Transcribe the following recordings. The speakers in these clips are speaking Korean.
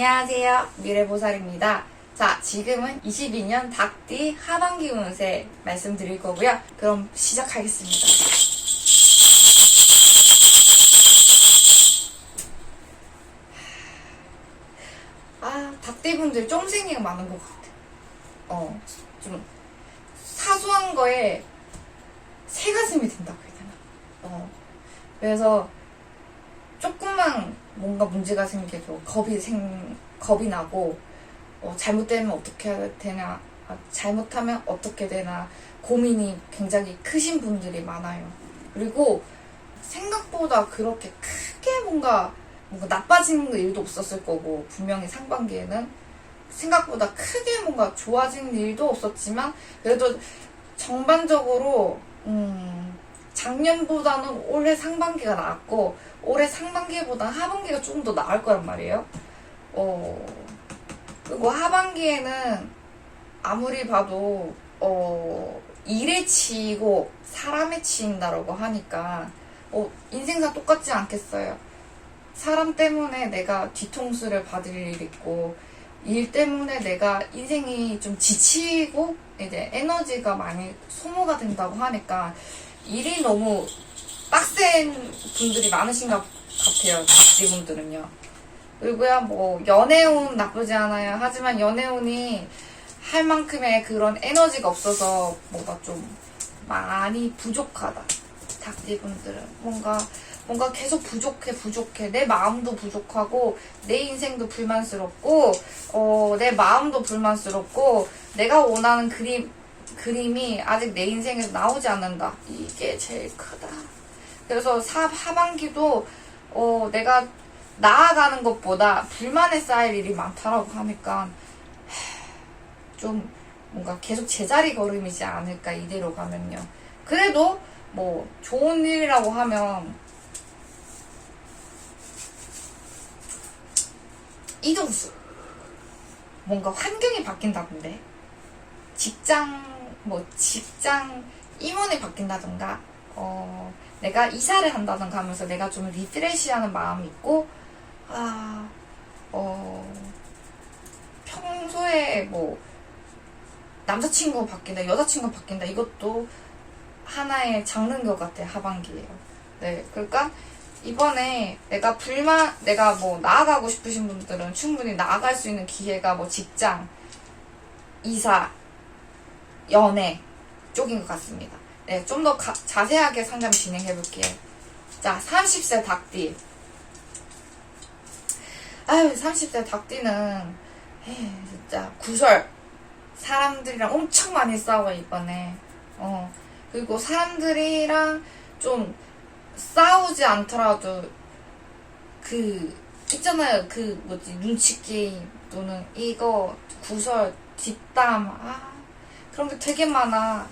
안녕하세요. 미래보살입니다. 자, 지금은 22년 닭띠 하반기 운세 말씀드릴 거고요. 그럼 시작하겠습니다. 아, 닭띠분들 쫌생이가 많은 것 같아. 어, 좀 사소한 거에 새가슴이 든다고 해야 되나? 어, 그래서 조금만 뭔가 문제가 생겨도 겁이 생 겁이 나고 어, 잘못되면 어떻게 해야 되나 아, 잘못하면 어떻게 되나 고민이 굉장히 크신 분들이 많아요. 그리고 생각보다 그렇게 크게 뭔가 뭔가 나빠지는 일도 없었을 거고 분명히 상반기에는 생각보다 크게 뭔가 좋아지는 일도 없었지만 그래도 전반적으로 음, 작년보다는 올해 상반기가 나았고 올해 상반기보다 하반기가 조금 더 나을 거란 말이에요. 어, 그리고 하반기에는 아무리 봐도 어, 일에 치이고 사람에 치인다라고 하니까 어, 인생사 똑같지 않겠어요. 사람 때문에 내가 뒤통수를 받을 일 있고 일 때문에 내가 인생이 좀 지치고 이제 에너지가 많이 소모가 된다고 하니까 일이 너무 빡센 분들이 많으신가 같아요. 이분들은요. 그리고요, 뭐, 연애운 나쁘지 않아요. 하지만 연애운이 할 만큼의 그런 에너지가 없어서 뭔가 좀 많이 부족하다. 닭띠분들은. 뭔가, 뭔가 계속 부족해, 부족해. 내 마음도 부족하고, 내 인생도 불만스럽고, 어, 내 마음도 불만스럽고, 내가 원하는 그림, 그림이 아직 내 인생에서 나오지 않는다. 이게 제일 크다. 그래서 사, 하반기도, 어, 내가 나아가는 것보다 불만에 쌓일 일이 많다라고 하니까, 좀 뭔가 계속 제자리 걸음이지 않을까, 이대로 가면요. 그래도 뭐, 좋은 일이라고 하면, 이동수. 뭔가 환경이 바뀐다던데. 직장, 뭐, 직장 임원이 바뀐다던가, 어, 내가 이사를 한다던가 하면서 내가 좀 리프레시 하는 마음이 있고, 아, 어, 평소에 뭐, 남자친구 바뀐다, 여자친구 바뀐다, 이것도 하나의 장르인 것 같아, 하반기에요. 네, 그러니까, 이번에 내가 불만, 내가 뭐 나아가고 싶으신 분들은 충분히 나아갈 수 있는 기회가 뭐 직장, 이사, 연애 쪽인 것 같습니다. 네, 좀 더 자세하게 상담 진행해 볼게요. 자, 30세 닭띠. 아유, 30세 닭띠는, 에이, 진짜, 구설. 사람들이랑 엄청 많이 싸워, 이번에. 어. 그리고 사람들이랑 좀 싸우지 않더라도, 그, 있잖아요. 그, 뭐지, 눈치 게임 또는 이거, 구설, 뒷담, 아, 그런 게 되게 많아.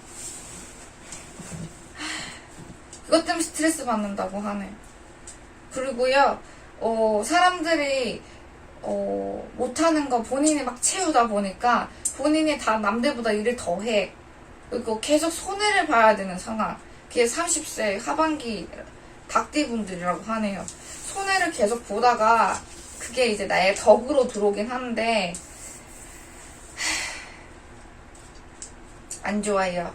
그것 때문에 스트레스 받는다고 하네. 그리고요, 어, 사람들이, 어, 못하는 거 본인이 막 채우다 보니까 본인이 다 남들보다 일을 더 해. 그리고 계속 손해를 봐야 되는 상황. 그게 30세 하반기 닭띠분들이라고 하네요. 손해를 계속 보다가 그게 이제 나의 덕으로 들어오긴 하는데, 안 좋아요.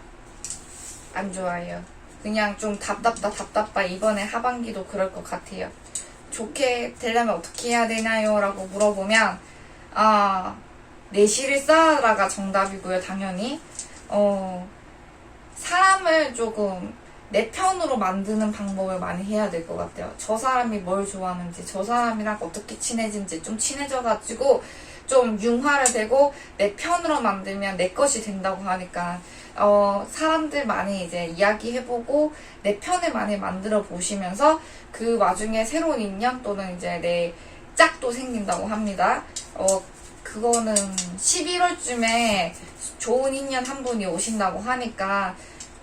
안 좋아요. 그냥 좀 답답다 답답다 이번에 하반기도 그럴 것 같아요. 좋게 되려면 어떻게 해야 되나요? 라고 물어보면 아 내실을 쌓아라가 정답이고요 당연히 어 사람을 조금 내 편으로 만드는 방법을 많이 해야 될 것 같아요. 저 사람이 뭘 좋아하는지, 저 사람이랑 어떻게 친해진지 좀 친해져가지고 좀 융화를 되고 내 편으로 만들면 내 것이 된다고 하니까 어, 사람들 많이 이제 이야기해보고 내 편을 많이 만들어 보시면서 그 와중에 새로운 인연 또는 이제 내 짝도 생긴다고 합니다. 어, 그거는 11월쯤에 좋은 인연 한 분이 오신다고 하니까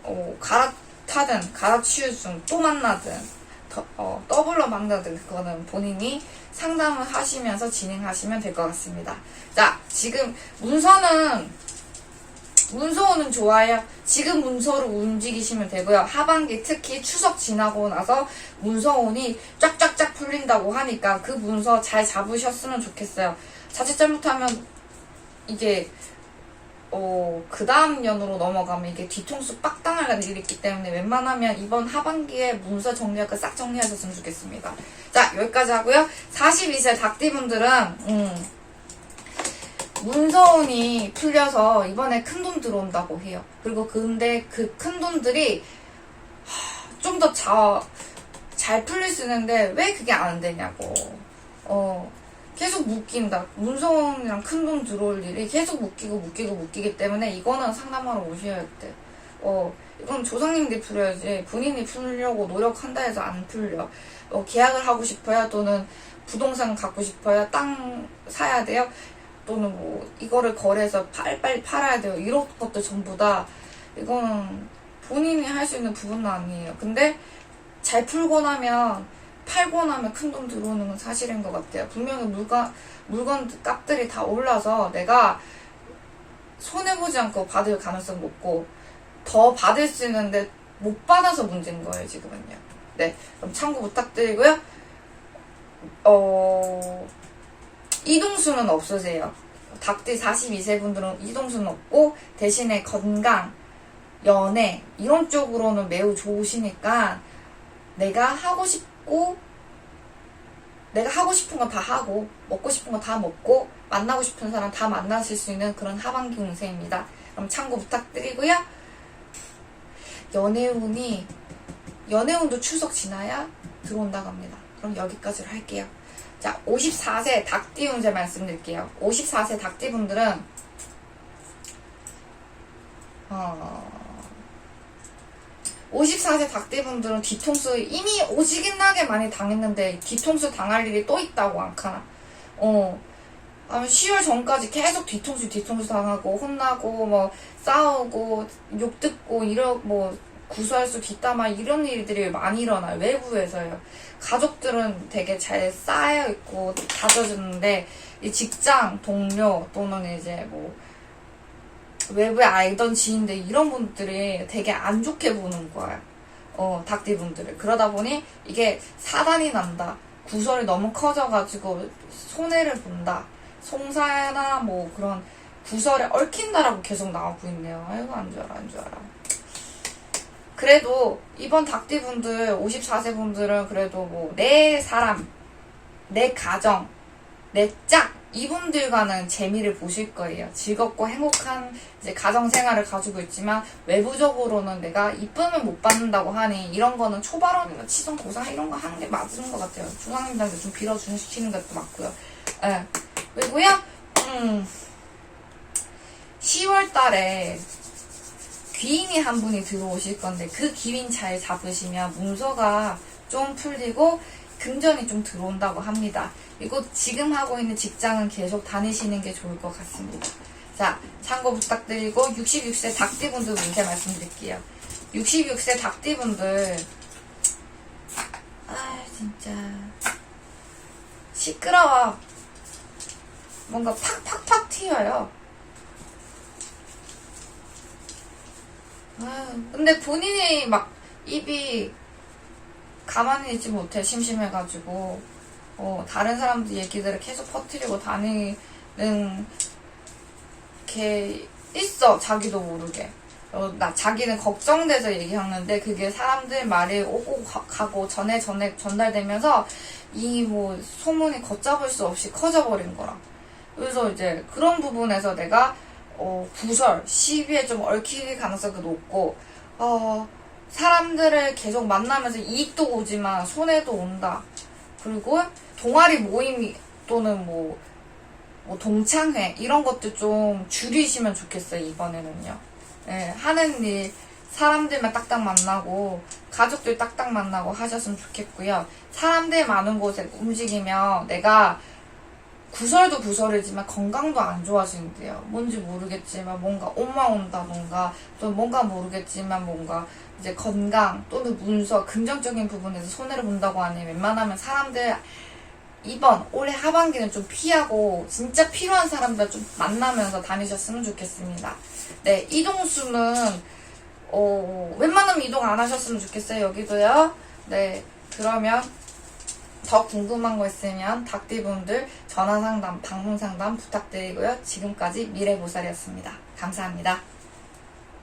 어, 갈아타든 갈아치우든 또 만나든 더, 어, 더블로 만나든 그거는 본인이 상담을 하시면서 진행하시면 될 것 같습니다. 자, 지금 문서는 문서는 좋아요. 지금 문서로 움직이시면 되고요. 하반기 특히 추석 지나고 나서 문서운이 쫙쫙쫙 풀린다고 하니까 그 문서 잘 잡으셨으면 좋겠어요. 자칫 잘못하면 이게 어, 그 다음 년으로 넘어가면 이게 뒤통수 빡 당할 일이 있기 때문에 웬만하면 이번 하반기에 문서 정리할 거싹 정리하셨으면 좋겠습니다. 자, 여기까지 하고요. 42세 닭띠분들은, 음, 문서운이 풀려서 이번에 큰 돈 들어온다고 해요. 그리고 근데 그 큰 돈들이 좀 더 잘 풀릴 수 있는데 왜 그게 안 되냐고. 어, 계속 묶인다. 문서운이랑 큰 돈 들어올 일이 계속 묶이고 묶이고 묶이기 때문에 이거는 상담하러 오셔야 돼. 어, 이건 조상님들이 풀어야지 본인이 풀려고 노력한다 해서 안 풀려. 어, 계약을 하고 싶어요? 또는 부동산 갖고 싶어요? 땅 사야 돼요? 또는 뭐 이거를 거래해서 빨리 빨리 팔아야 돼요. 이런 것도 전부 다 이거는 본인이 할 수 있는 부분은 아니에요. 근데 잘 풀고 나면 팔고 나면 큰 돈 들어오는 건 사실인 것 같아요. 분명히 물건 물건 값들이 다 올라서 내가 손해 보지 않고 받을 가능성 높고 더 받을 수 있는데 못 받아서 문제인 거예요 지금은요. 네, 그럼 참고 부탁드리고요. 어 이동수는 없으세요. 닭띠 42세 분들은 이동수는 없고 대신에 건강, 연애 이런 쪽으로는 매우 좋으시니까 내가 하고 싶 고 내가 하고 싶은 거다 하고 먹고 싶은 거다 먹고 만나고 싶은 사람 다 만나실 수 있는 그런 하반기 운세입니다. 그럼 참고 부탁드리고요. 연애운이 연애운도 추석 지나야 들어온다고 합니다. 그럼 여기까지로 할게요. 자, 54세 닭띠 운세 말씀드릴게요. 54세 닭띠 분들은 어 54세 닭띠 분들은 뒤통수 이미 오지긴하게 많이 당했는데 뒤통수 당할 일이 또 있다고 안카나. 어. 아, 10월 전까지 계속 뒤통수 뒤통수 당하고 혼나고 뭐 싸우고 욕 듣고 이러 뭐 구설수 뒷담화 이런 일들이 많이 일어나요 외부에서요 가족들은 되게 잘 쌓여 있고 다져주는데 이 직장 동료 또는 이제 뭐 외부에 알던 지인들 이런 분들이 되게 안 좋게 보는 거예요. 어, 닭띠 분들을. 그러다 보니 이게 사단이 난다. 구설이 너무 커져가지고 손해를 본다. 송사나 뭐 그런 구설에 얽힌다라고 계속 나오고 있네요. 아이고 안 좋아라 안 좋아라. 그래도 이번 닭띠 분들 54세 분들은 그래도 뭐 내 사람, 내 가정, 내 짝 이분들과는 재미를 보실 거예요. 즐겁고 행복한 이제 가정 생활을 가지고 있지만 외부적으로는 내가 이쁨을 못 받는다고 하니 이런 거는 초발언이나 치성 고상 이런 거 하는 게 맞는 것 같아요. 중앙님들한테 좀 빌어주시는 것도 맞고요. 예. 그리고요, 음, 10월 달에 귀인이 한 분이 들어오실 건데 그 귀인 잘 잡으시면 문서가 좀 풀리고 금전이 좀 들어온다고 합니다. 그리고 지금 하고 있는 직장은 계속 다니시는 게 좋을 것 같습니다. 자, 참고 부탁드리고 66세 닭띠분들 문제 말씀드릴게요. 66세 닭띠분들 아 진짜 시끄러워. 뭔가 팍팍팍 튀어요. 아, 근데 본인이 막 입이 가만히 있지 못해 심심해가지고. 어, 다른 사람들 얘기들을 계속 퍼뜨리고 다니는 게 있어 자기도 모르게. 어, 나 자기는 걱정돼서 얘기하는데 그게 사람들 말이 오고 가, 가고 전에 전에 전달되면서 이 뭐 소문이 걷잡을 수 없이 커져버린 거라. 그래서 이제 그런 부분에서 내가 어, 구설, 시비에 좀 얽힐 가능성이 높고 어, 사람들을 계속 만나면서 이익도 오지만 손해도 온다. 그리고 동아리 모임 또는 뭐, 뭐 동창회 이런 것도 좀 줄이시면 좋겠어요 이번에는요. 예, 하는 일 사람들만 딱딱 만나고 가족들 딱딱 만나고 하셨으면 좋겠고요. 사람들 많은 곳에 움직이면 내가 구설도 구설이지만 건강도 안 좋아지는데요. 뭔지 모르겠지만 뭔가 엄마 온다던가 또 뭔가 모르겠지만 뭔가 이제 건강 또는 문서 긍정적인 부분에서 손해를 본다고 하니 웬만하면 사람들 이번 올해 하반기는 좀 피하고 진짜 필요한 사람들 좀 만나면서 다니셨으면 좋겠습니다. 네, 이동수는 어, 웬만하면 이동 안 하셨으면 좋겠어요. 여기도요. 네, 그러면 더 궁금한 거 있으면 닭띠분들 전화 상담, 방문 상담 부탁드리고요. 지금까지 미래보살이었습니다. 감사합니다.